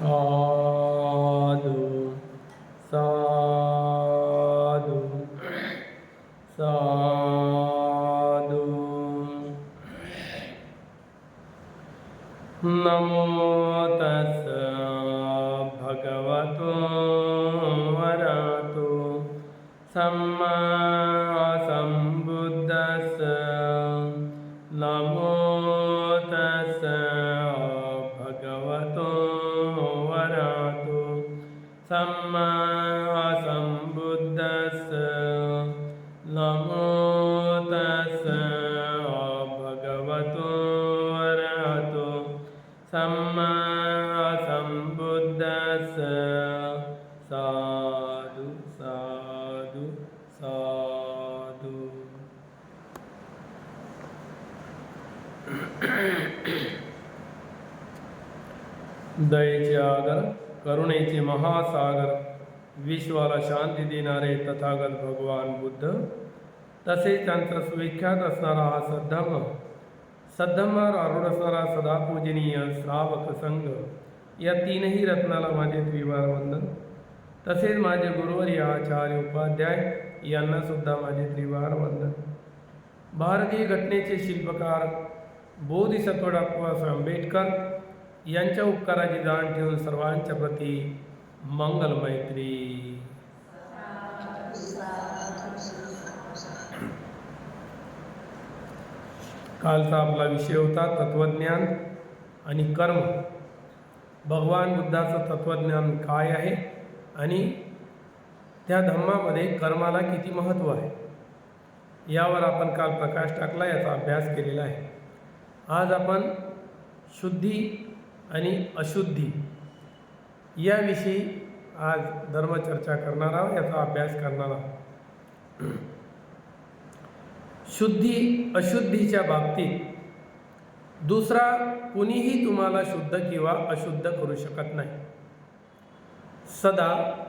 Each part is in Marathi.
あ सागर करुणेचे महासागर विश्वाला शांती देणारे तथागत भगवान बुद्ध तसेच त्यांचा सुविख्यात असणारा हा सद्धम्म सद्धम्मावर आरूढ असणारा सदा पूजनीय श्रावक संघ या तीनही रत्नाला माझे त्रिवार वंदन. तसेच माझे गुरुवर्य आचार्य उपाध्याय यांना सुद्धा माझे त्रिवार वंदन. भारतीय घटनेचे शिल्पकार बोधिसत्व डॉक्टर आंबेडकर यांच्या उपकाराची जाण ठेवून सर्वांच्या प्रती मंगल मैत्री. कालचा आपला विषय होता तत्वज्ञान आणि कर्म. भगवान बुद्धाचं तत्वज्ञान काय आहे आणि त्या धम्मामध्ये कर्माला किती महत्त्व आहे? यावर आपण काल प्रकाश टाकला याचा अभ्यास केलेला आहे. आज आपण शुद्धी आणि अशुद्धी याविषयी आज धर्मचर्चा करणार आहोत याचा अभ्यास करणार आहोत. शुद्धी अशुद्धीच्या बाबतीत दुसरा कुणीही तुम्हाला शुद्ध किंवा अशुद्ध करू शकत नाही. सदा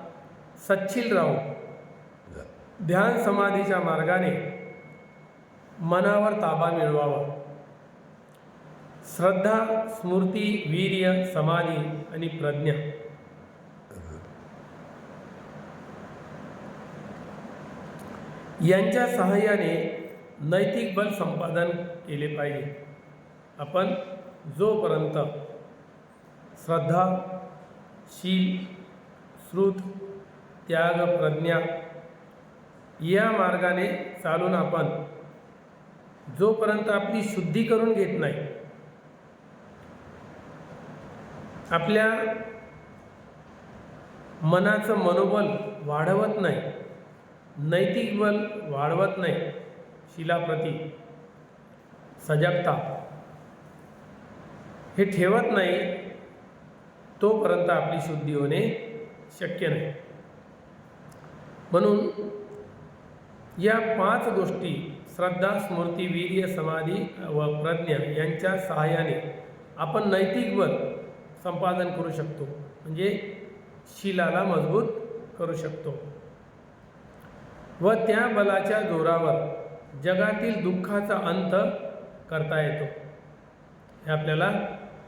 सच्छिल राहून ध्यान समाधीच्या मार्गाने मनावर ताबा मिळवावा. श्रद्धा स्मृती वीर्य समाधी आणि प्रज्ञा. यांच्या सहाय्याने नैतिक बल संपादन केले पाहिजे. आपण जोपर्यंत श्रद्धा शील श्रुत त्याग प्रज्ञा या मार्गाने चालून आपण जोपर्यंत आपली शुद्धी करून घेत नाही आपल्या मनाचं मनोबल वाढवत नाही नैतिक बल वाढवत नाही शिलाप्रती सजगता हे ठेवत नाही तोपर्यंत आपली शुद्धी होणे शक्य नाही. म्हणून या पाच गोष्टी श्रद्धा स्मृती वीर्य समाधी व प्रज्ञा यांच्या सहाय्याने आपण नैतिक बल संपादन करू शकतो. म्हणजे शिलाला मजबूत करू शकतो. व त्या बलाच्या जोरावर जगातील दुःखाचा अंत करता येतो. हे आपल्याला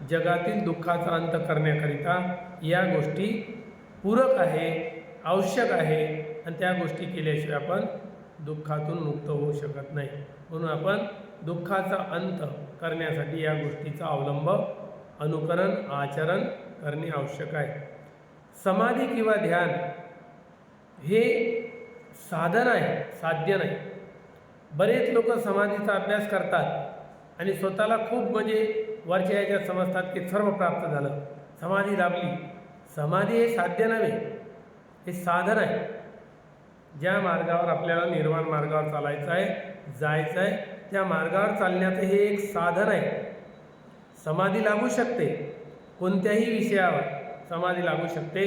जगातील दुःखाचा अंत करण्याकरिता या गोष्टी पूरक आहे आवश्यक आहे. आणि त्या गोष्टी केल्याशिवाय आपण दुःखातून मुक्त होऊ शकत नाही. म्हणून आपण दुःखाचा अंत करण्यासाठी या गोष्टीचा अवलंब अनुकरण आचरण करणे आवश्यक आहे. समाधी किंवा ध्यान हे साधन आहे साध्य नाही. बरेच लोक समाधीचा अभ्यास करतात आणि स्वतःला खूप म्हणजे वरच्या याच्यात समजतात की सर्व प्राप्त झालं. समाधी लाभली. समाधी हे साध्य नव्हे हे साधन आहे. ज्या मार्गावर आपल्याला निर्वाण मार्गावर चालायचं आहे जायचं आहे त्या मार्गावर चालण्याचं हे एक साधन आहे. समाधी लागू शकते. कोणत्याही विषयावर समाधी लागू शकते.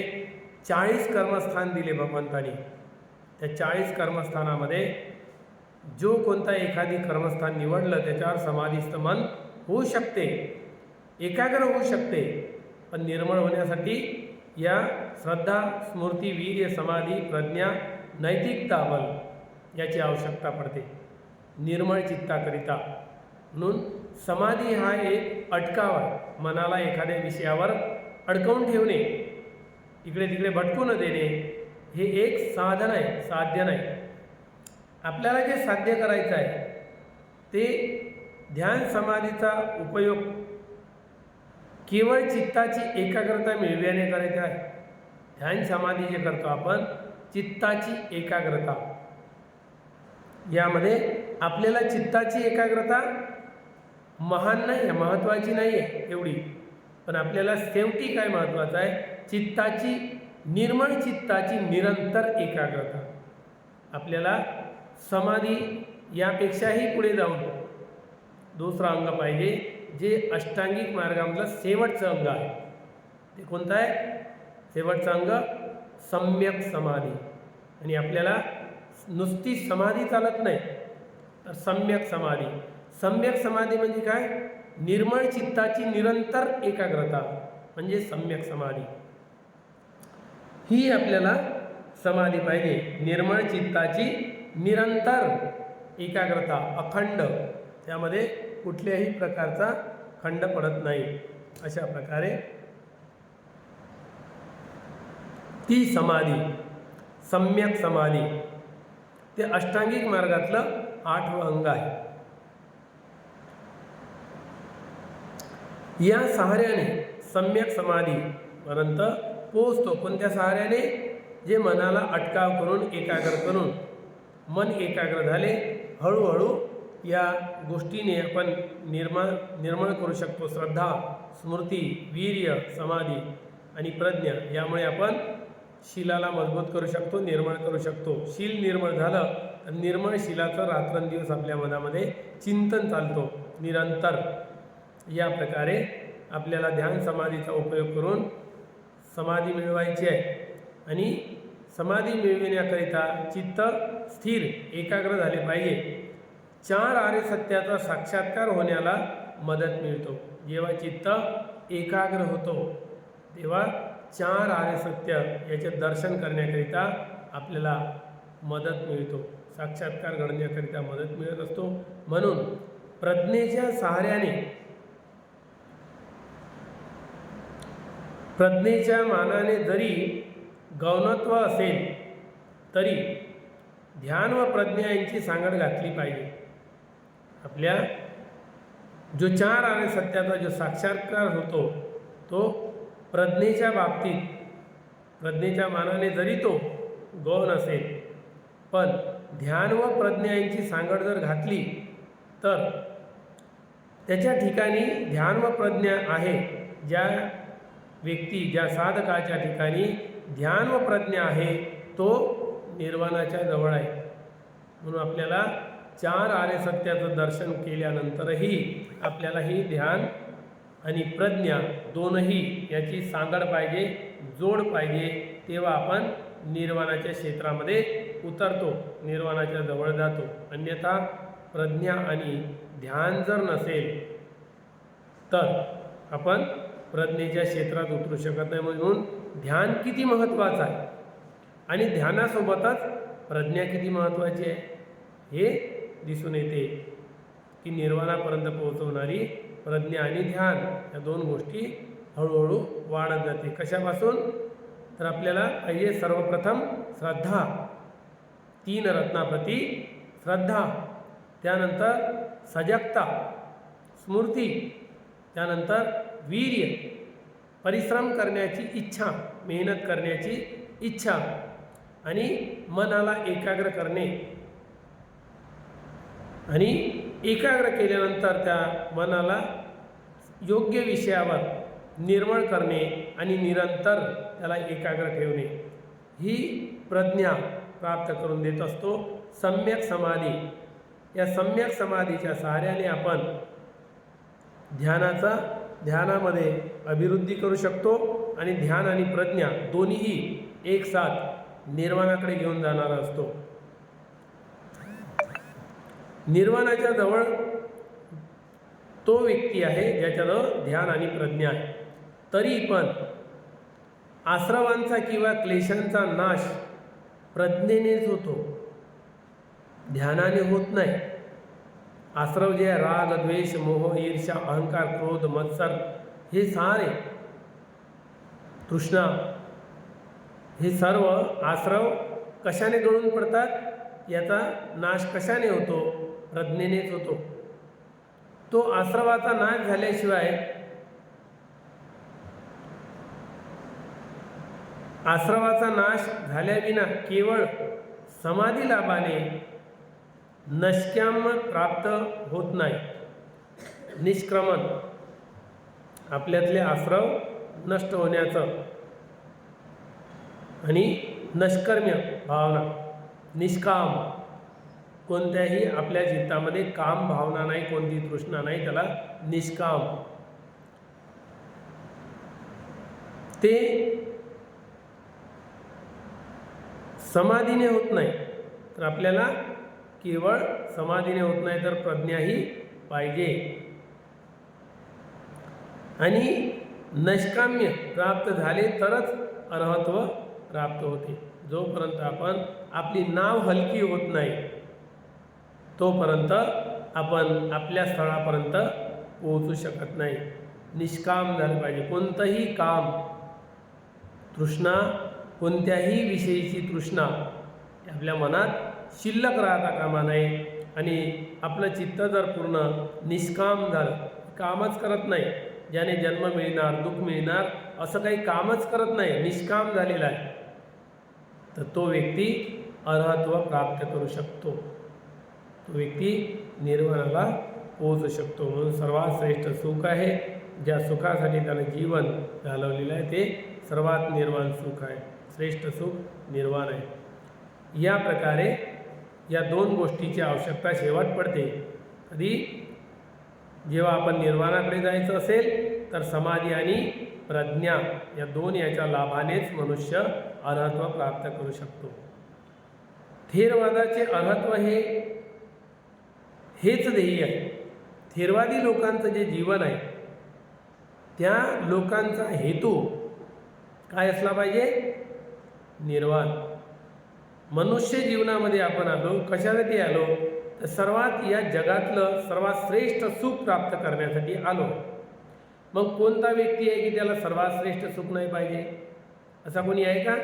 चाळीस कर्मस्थान दिले भगवंतानी. त्या चाळीस कर्मस्थानामध्ये जो कोणता एखादी कर्मस्थान निवडलं त्याच्यावर समाधीस्थ मन होऊ शकते. एकाग्र होऊ शकते. पण निर्मळ होण्यासाठी या श्रद्धा स्मृती वीर्य समाधी प्रज्ञा नैतिकता बल याची आवश्यकता पडते. निर्मळ चित्ताकरिता. म्हणून समाधी हा एक अटकाव आहे मनाला एखाद्या विषयावर अडकवून ठेवणे इकडे तिकडे भटकू न देणे हे एक साधन आहे साध्य नाही. आपल्याला जे साध्य करायचं आहे ते ध्यान समाधीचा उपयोग केवळ चित्ताची एकाग्रता मिळविण्याने करायचं आहे. ध्यान समाधी जे करतो आपण चित्ताची एकाग्रता. यामध्ये आपल्याला चित्ताची एकाग्रता महान नाही आहे महत्त्वाची नाही आहे एवढी. पण आपल्याला शेवटी काय महत्त्वाचं आहे? चित्ताची निर्मळ चित्ताची निरंतर एकाग्रता. आपल्याला समाधी यापेक्षाही पुढे जाऊन दुसरा अंग पाहिजे जे अष्टांगिक मार्गामधला शेवटचं अंग आहे. ते कोणतं आहे? शेवटचं अंग सम्यक समाधी. आणि आपल्याला नुसती समाधी चालत नाही तर सम्यक समाधी. सम्यक समाधी म्हणजे काय? निर्मळ चित्ताची निरंतर एकाग्रता. म्हणजे सम्यक समाधी. ही आपल्याला समाधी पाहिजे. निर्मळ चित्ताची निरंतर एकाग्रता अखंड. त्यामध्ये कुठल्याही प्रकारचा खंड पडत नाही. अशा प्रकारे ती समाधी सम्यक समाधी ते अष्टांगिक मार्गातलं आठवं अंग आहे. या सहाऱ्याने सम्यक समाधीपर्यंत पोचतो कोणत्या सहाऱ्याने जे मनाला अटकाव करून एकाग्र करून मन एकाग्र झाले हळूहळू या गोष्टीने आपण निर्माण निर्माण करू शकतो. श्रद्धा स्मृती वीर्य समाधी आणि प्रज्ञा यामुळे आपण शिलाला मजबूत करू शकतो निर्माण करू शकतो. शील निर्मळ झालं तर निर्मळ शिलाचं रात्रंदिवस आपल्या मनामध्ये चिंतन चालतो. निरंतर या प्रकारे आपल्याला ध्यान समाधीचा उपयोग करून समाधी मिळवायची आहे. आणि समाधी मिळविण्याकरिता चित्त स्थिर एकाग्र झाले पाहिजे. चार आर्य सत्याचा साक्षात्कार होण्याला मदत मिळतो. जेव्हा चित्त एकाग्र होतो तेव्हा चार आर्य सत्य याचे दर्शन करण्याकरिता आपल्याला मदत मिळतो. साक्षात्कार घडण्याकरिता मदत मिळत असतो. म्हणून प्रज्ञेच्या सहाऱ्याने प्रज्ञेच्या मानाने जरी गौणत्व असेल तरी ध्यान व प्रज्ञा यांची सांगड घातली पाहिजे. आपल्या जो चार आणि सत्याचा जो साक्षात्कार होतो तो प्रज्ञेच्या बाबतीत प्रज्ञेच्या मानाने जरी तो गौण असेल पण ध्यान व प्रज्ञा यांची सांगड जर घातली तर त्याच्या ठिकाणी ध्यान व प्रज्ञा आहे ज्या व्यक्ती ज्या साधकाच्या ठिकाणी ध्यान व प्रज्ञा आहे तो निर्वाणाच्या जवळ आहे. म्हणून आपल्याला चार आर्य सत्याचं दर्शन केल्यानंतरही आपल्याला ही ध्यान आणि प्रज्ञा दोनही याची सांगड पाहिजे जोड पाहिजे तेव्हा आपण निर्वाणाच्या क्षेत्रामध्ये उतरतो निर्वाणाच्या जवळ जातो. अन्यथा प्रज्ञा आणि ध्यान जर नसेल तर आपण प्रज्ञेच्या क्षेत्रात उतरू शकत नाही. म्हणून ध्यान किती महत्त्वाचं आहे? आणि ध्यानासोबतच प्रज्ञा किती महत्त्वाची आहे? हे दिसून येते की निर्वाणापर्यंत पोहोचवणारी प्रज्ञा आणि ध्यान या दोन गोष्टी हळूहळू वाढत जाते. कशापासून? तर आपल्याला पाहिजे सर्वप्रथम श्रद्धा. तीन रत्नाप्रती श्रद्धा. त्यानंतर सजगता स्मृती. त्यानंतर वीर्य परिश्रम करण्याची इच्छा मेहनत करण्याची इच्छा आणि मनाला एकाग्र करणे. आणि एकाग्र केल्यानंतर त्या मनाला योग्य विषयावर निर्मळ करणे आणि निरंतर त्याला एकाग्र ठेवणे. ही प्रज्ञा प्राप्त करून देत असतो. सम्यक समाधी. या सम्यक समाधीच्या सहाऱ्याने आपण ध्यानाचा ध्यानामध्ये अभिवृद्धी करू शकतो आणि ध्यान आणि प्रज्ञा दोन्हीही एक साथ निर्वाणाकडे घेऊन जाणारा असतो. निर्वाणाच्या जवळ तो व्यक्ती आहे ज्याच्याजवळ ध्यान आणि प्रज्ञा आहे. तरी पण आश्रवांचा किंवा क्लेशांचा नाश प्रज्ञेनेच होतो. ध्यानाने होत नाही. आश्रव जे राग द्वेष मोह ईर्षा अहंकार क्रोध मत्सर हे सारे तृष्णा हे सर्व आश्रव कशाने गळून पडतात याचा नाश कशाने होतो प्रज्ञेनेच होतो तो आश्रवाचा नाश झाल्याशिवाय आश्रवाचा नाश झाल्याविना केवळ समाधी लाभाने नश्क्याम प्राप्त होत नाही. निष्क्रमण. आपल्यातले आश्रव नष्ट होण्याचं. आणि नष्कर्म्य भावना. निष्काम. कोणत्याही आपल्या चित्तामध्ये काम भावना नाही कोणती तृष्णा नाही त्याला निष्काम. ते समाधीने होत नाही. तर आपल्याला केवळ समाधीने होत नाही तर प्रज्ञाही पाहिजे. आणि नष्काम्य प्राप्त झाले तरच अर्हत्व प्राप्त होते. जोपर्यंत आपण आपली नाव हलकी होत नाही तोपर्यंत आपण आपल्या स्थळापर्यंत पोहोचू शकत नाही. निष्काम झालं पाहिजे. कोणतंही काम तृष्णा कोणत्याही विषयीची तृष्णा आपल्या मनात शिल्लक राहता कामा नये. आणि आपलं चित्त जर पूर्ण निष्काम झालं कामच करत नाही ज्याने जन्म मिळणार दुःख मिळणार असं काही कामच करत नाही निष्काम झालेला आहे तर तो व्यक्ती अर्हत्व प्राप्त करू शकतो. तो व्यक्ती निर्वाणाला पोहोचू शकतो. म्हणून सर्वात श्रेष्ठ सुख आहे ज्या सुखासाठी त्यानं जीवन घालवलेलं आहे ते सर्वात निर्वाण सुख आहे. श्रेष्ठ सुख निर्वाण आहे. या प्रकारे या दोन गोष्टीची आवश्यकता शेवट पडते. कधी? जेव्हा आपण निर्वाणाकडे जायचं असेल तर समाधी आणि प्रज्ञा या दोन याच्या लाभानेच मनुष्य अर्हत्व प्राप्त करू शकतो. थेरवादाचे अर्हत्व हे हेच ध्येय आहे. थेरवादी लोकांचं जे जीवन आहे त्या लोकांचा हेतू काय असला पाहिजे? निर्वाण. मनुष्य जीवनामध्ये आपण आलो कशासाठी आलो? तर सर्वात या जगातलं सर्वात श्रेष्ठ सुख प्राप्त करण्यासाठी आलो. मग कोणता व्यक्ती आहे की त्याला सर्वात श्रेष्ठ सुख नाही पाहिजे? असा कोणी आहे का?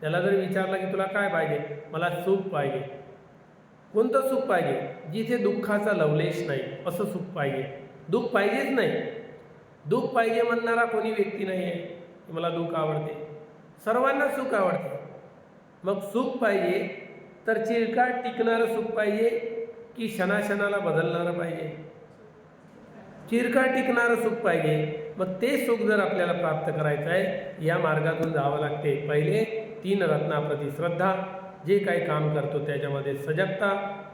त्याला जर विचारलं की तुला काय पाहिजे? मला सुख पाहिजे. कोणतं सुख पाहिजे? जिथे दुःखाचा लवलेश नाही असं सुख पाहिजे. दुःख पाहिजेच नाही. दुःख पाहिजे म्हणणारा कोणी व्यक्ती नाही आहे मला दुःख आवडते. सर्वांना सुख आवडते. मग सुख पाहिजे तर चिरकाळ टिकणारं सुख पाहिजे की क्षणाक्षणाला बदलणारं पाहिजे. चिरकाळ टिकणारं सुख पाहिजे मग ते सुख जर आपल्याला प्राप्त करायचं आहे या मार्गातून जावं लागते. पहिले तीन रत्नाप्रती श्रद्धा जे काही काम करतो त्याच्यामध्ये सजगता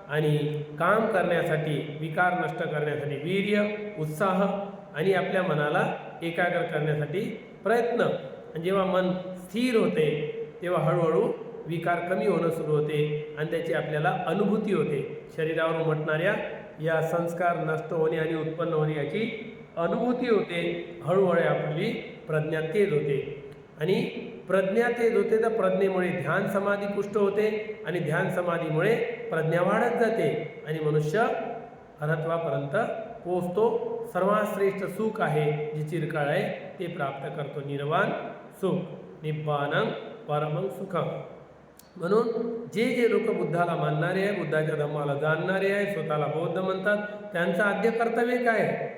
आणि काम करण्यासाठी विकार नष्ट करण्यासाठी वीर्य उत्साह आणि आपल्या मनाला एकाग्र करण्यासाठी प्रयत्न. आणि जेव्हा मन स्थिर होते तेव्हा हळूहळू विकार कमी होणं सुरू होते आणि त्याची आपल्याला अनुभूती होते. शरीरावर उमटणाऱ्या या संस्कार नष्ट होणे आणि उत्पन्न होणे याची अनुभूती होते. हळूहळू आपली प्रज्ञा तेज होते. आणि प्रज्ञा तेज होते तर प्रज्ञेमुळे ध्यान समाधी पुष्ट होते आणि ध्यान समाधीमुळे प्रज्ञा वाढत जाते. आणि मनुष्य अरत्वापर्यंत पोचतो सर्वात श्रेष्ठ सुख आहे जे चिरकाळ आहे ते प्राप्त करतो. निर्वाण सुख. निब्बानं परमं सुखम. म्हणून जे जे लोक बुद्धाला मानणारे आहे बुद्धाच्या धम्माला जाणणारे आहे स्वतःला बौद्ध म्हणतात त्यांचं आद्य कर्तव्य काय आहे?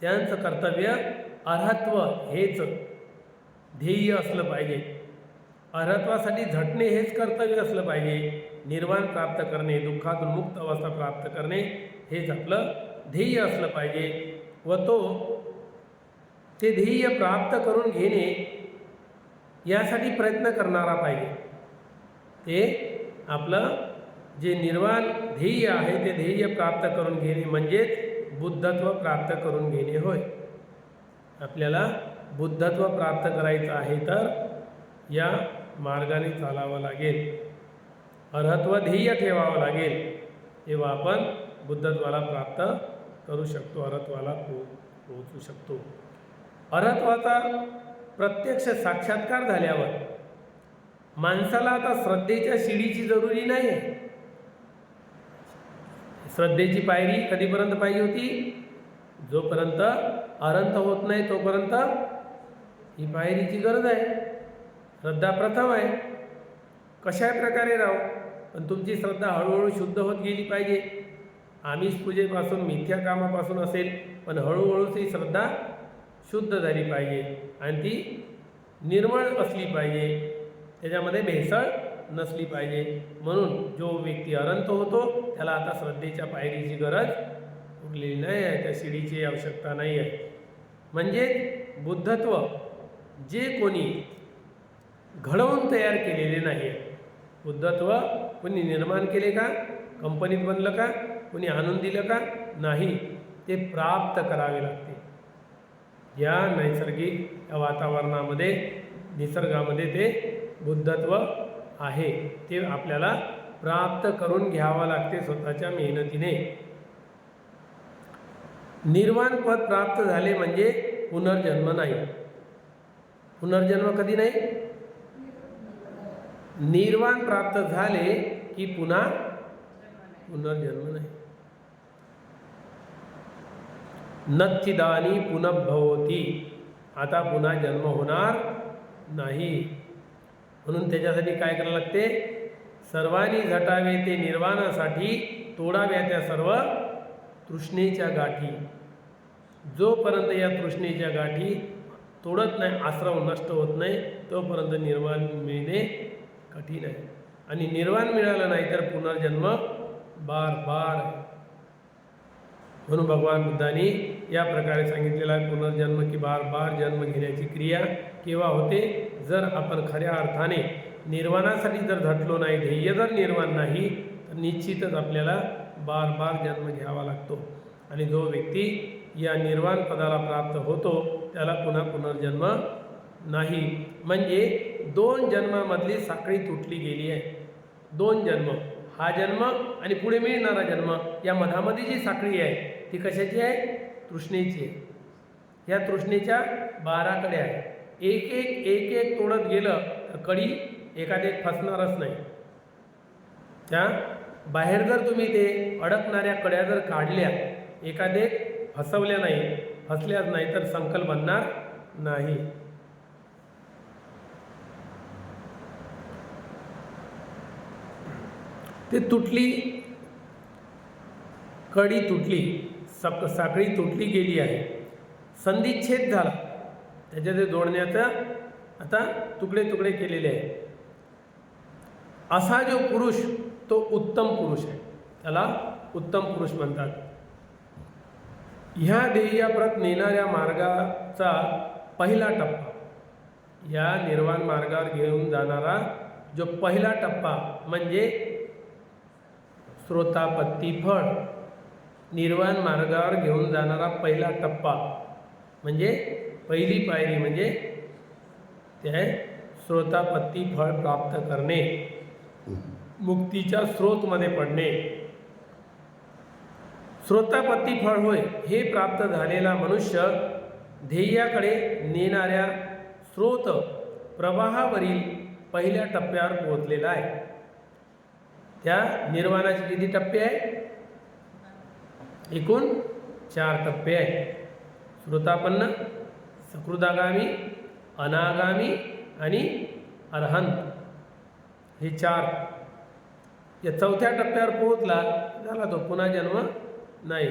त्यांचं कर्तव्य अर्हत्व हेच. ध्येय असलं पाहिजे. अर्हत्वासाठी झटणे हेच कर्तव्य असलं पाहिजे. निर्वाण प्राप्त करणे दुःखातून मुक्त अवस्था प्राप्त करणे हेच आपलं ध्येय असलं पाहिजे. व तो ते ध्येय प्राप्त करून घेणे यासाठी प्रयत्न करणारा पाहिजे. ते आपलं जे निर्वाण ध्येय आहे ते ध्येय प्राप्त करून घेणे म्हणजेच बुद्धत्व प्राप्त करून घेणे होय. आपल्याला बुद्धत्व प्राप्त करायचं आहे तर या मार्गाने चालावं लागेल. अर्हत्व ध्येय ठेवावं लागेल तेव्हा आपण बुद्धत्वाला प्राप्त करू शकतो अर्हत्वाला पो पोहोचू शकतो. अर्हत्वाचा प्रत्यक्ष साक्षात्कार झाल्यावर माणसाला आता श्रद्धेच्या शिडीची जरुरी नाही आहे श्रद्धेची पायरी कधीपर्यंत पाहिजे होती? जोपर्यंत अरंत होत नाही तोपर्यंत ही पायरीची गरज आहे. श्रद्धा प्रथम आहे. कशा प्रकारे राहू पण तुमची श्रद्धा हळूहळू शुद्ध होत गेली पाहिजे. आमिष पूजेपासून मिथ्या कामापासून असेल पण हळूहळू ती श्रद्धा शुद्ध झाली पाहिजे आणि ती निर्मळ असली पाहिजे. त्याच्यामध्ये भेसळ नसली पाहिजे. म्हणून जो व्यक्ती अरंत होतो त्याला आता श्रद्धेच्या पायरीची गरज उरलेली नाही आहे. त्या शिडीची आवश्यकता नाही आहे. म्हणजे बुद्धत्व जे कोणी घडवून तयार केलेले नाही आहे बुद्धत्व कोणी निर्माण केले का? कंपनीत बनलं का? कोणी आणून दिलं का? नाही. ते प्राप्त करावे लागते. या नैसर्गिक या वातावरणामध्ये निसर्गामध्ये ते बुद्धत्व आहे. ते आपल्याला प्राप्त करून घ्यावं लागते स्वतःच्या मेहनतीने. निर्वाण पद प्राप्त झाले म्हणजे पुनर्जन्म नाही. पुनर्जन्म कधी नाही? निर्वाण प्राप्त झाले की पुन्हा पुनर्जन्म नाही. नच्चिदानी पुनर्भवती. आता पुन्हा जन्म होणार नाही. म्हणून त्याच्यासाठी काय करावं लागते? सर्वांनी झटावे ते निर्वाणासाठी तोडाव्या त्या सर्व तृष्णेच्या गाठी. जोपर्यंत या तृष्णेच्या गाठी तोडत नाही आश्रम नष्ट होत नाही तोपर्यंत निर्वाण मिळणे कठीण आहे. आणि निर्वाण मिळालं नाही तर पुनर्जन्म बार बार म्हणून भगवान बुद्धांनी या प्रकारे सांगितलेला आहे पुनर्जन्म की बार बार जन्म घेण्याची क्रिया केव्हा होते? जर आपण खऱ्या अर्थाने निर्वाणासाठी जर झटलो नाही ध्येय जर निर्माण नाही तर निश्चितच आपल्याला बार बार जन्म घ्यावा लागतो. आणि जो व्यक्ती या निर्वाण पदाला प्राप्त होतो त्याला पुन्हा पुनर्जन्म नाही. म्हणजे दोन जन्मामधली साखळी तुटली गेली आहे. दोन जन्म हा जन्म आणि पुढे मिळणारा जन्म या मधामध्ये जी साखळी आहे ती कशाची आहे? तृष्णेची आहे. या तृष्णेच्या बाराकडे आहे. एक एक एक एक तोडत गेलं तर कडी एखादे फसणारच नाही. त्या बाहेर जर तुम्ही ते अडकणाऱ्या कड्या जर काढल्या एखादे फसवल्या नाही फसल्याच नाही तर संकल बनणार नाही. ते तुटली कडी तुटली सक साखळी तुटली गेली आहे. संधिच्छेद झाला. त्याच्या ते जोडण्याचा आता तुकडे तुकडे केलेले आहे असा जो पुरुष तो उत्तम पुरुष आहे. त्याला उत्तम पुरुष म्हणतात. ह्या ध्येयाप्रत नेणाऱ्या मार्गाचा पहिला टप्पा या निर्वाण मार्गावर घेऊन जाणारा जो पहिला टप्पा म्हणजे श्रोतापत्ती फळ निर्वाण मार्गावर घेऊन जाणारा पहिला टप्पा म्हणजे पहिली पायरी म्हणजे ते श्रोतापत्ती फळ प्राप्त करणे. मुक्तीच्या स्रोतमध्ये पडणे. श्रोतापत्ती फळ होय हे प्राप्त झालेला मनुष्य ध्येयाकडे नेणाऱ्या स्रोत प्रवाहावरील पहिल्या टप्प्यावर पोहोचलेला आहे. त्या निर्माणाचे किती टप्पे आहे? एकूण चार टप्पे आहे. श्रोतापन्न सकृदागामी अनागामी आणि अरहंत. हे चार. या चौथ्या टप्प्यावर पोहोचला झाला तो पुन्हा जन्म नाही.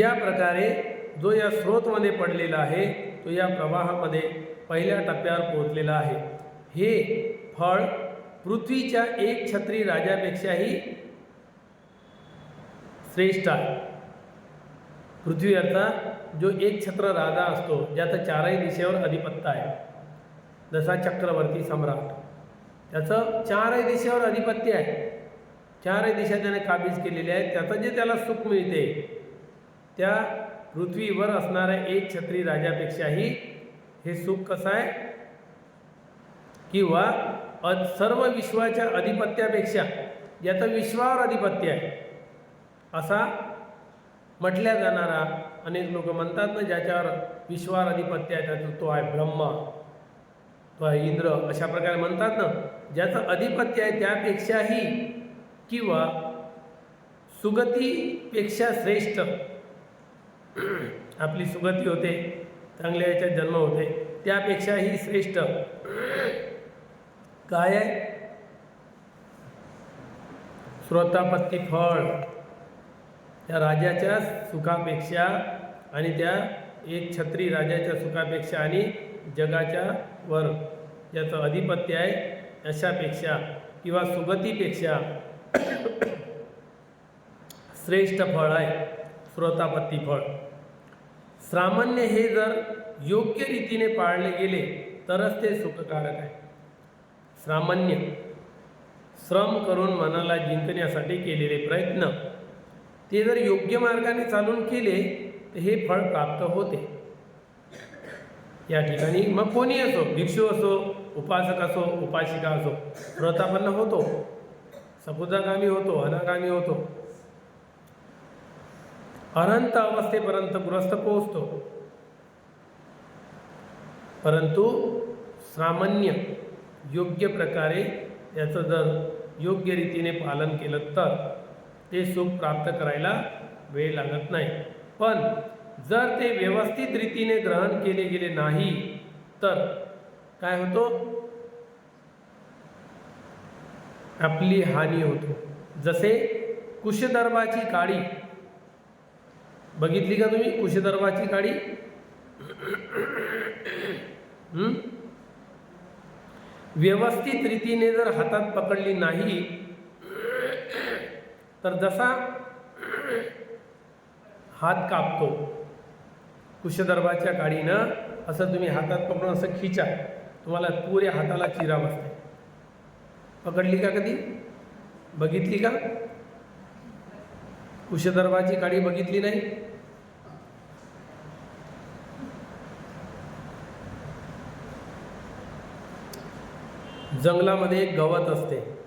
या प्रकारे जो या स्रोतमध्ये पडलेला आहे तो या प्रवाहामध्ये पहिल्या टप्प्यावर पोहोचलेला आहे. हे फळ पृथ्वीच्या एक छत्री राजापेक्षाही श्रेष्ठ आहे. पृथ्वीवरचा जो एक छत्र राजा असतो ज्याचं चारही दिशेवर अधिपत्य आहे. जसा चक्रवर्ती सम्राट. त्याचं चारही दिशेवर अधिपत्य आहे. चारही दिशा त्याने काबीज केलेले आहेत त्याचं जे त्याला सुख मिळते त्या पृथ्वीवर असणाऱ्या एक छत्री राजापेक्षाही हे सुख कसं आहे? किंवा अ सर्व विश्वाच्या अधिपत्यापेक्षा ज्याचं विश्वावर अधिपत्य आहे असा म्हटल्या जाणारा अनेक लोक म्हणतात ना ज्याच्यावर विश्वावर अधिपत्य आहे त्याचा तो आहे ब्रह्मा. तो आहे इंद्र अशा प्रकारे म्हणतात ना ज्याचं अधिपत्य आहे त्यापेक्षाही किंवा सुगतीपेक्षा श्रेष्ठ. आपली सुगती होते चांगल्या याच्यात जन्म होते त्यापेक्षाही श्रेष्ठ. काय आहे? श्रोतापत्ती फळ. त्या राजाच्या सुखापेक्षा आणि त्या एक छत्री राजाच्या सुखापेक्षा आणि जगाच्या वर ज्याचं अधिपत्य आहे अशापेक्षा किंवा सुगतीपेक्षा श्रेष्ठ फळ आहे श्रोतापत्ती फळ. सामान्य हे जर योग्य रीतीने पाळले गेले तरच ते सुखकारक आहे. सामान्य. श्रम करून मनाला जिंकण्यासाठी केलेले प्रयत्न ते जर योग्य मार्गाने चालून केले तर हे फळ प्राप्त होते. या ठिकाणी मग कोणी असो भिक्षू असो उपासक असो उपासिका असो व्रतापन्न होतो. सपुदागामी होतो अनागामी होतो. अनंत अवस्थेपर्यंत ग्रस्त पोहोचतो. परंतु सामान्य योग्य प्रकारे याचं जर योग्य रीतीने पालन केलं तर ते सुख प्राप्त करायला वेळ लागत नाही. पण जर ते व्यवस्थित रीतीने ग्रहण केले गेले नाही तर काय होतो? आपली हानी होतो. जसे कुशदर्भाची काळी बघितली का तुम्ही कुशदर्भाची काळी व्यवस्थित रीतीने जर हातात पकडली नाही तर जसा हात कापतो कुशदर्भाच्या काडीनं असं तुम्ही हातात पकडून असं खिचा. तुम्हाला पुऱ्या हाताला चिरा बसते. पकडली का कधी? बघितली का? कुशदर्भाची काडी बघितली नाही? जंगलामध्ये एक गवत असते.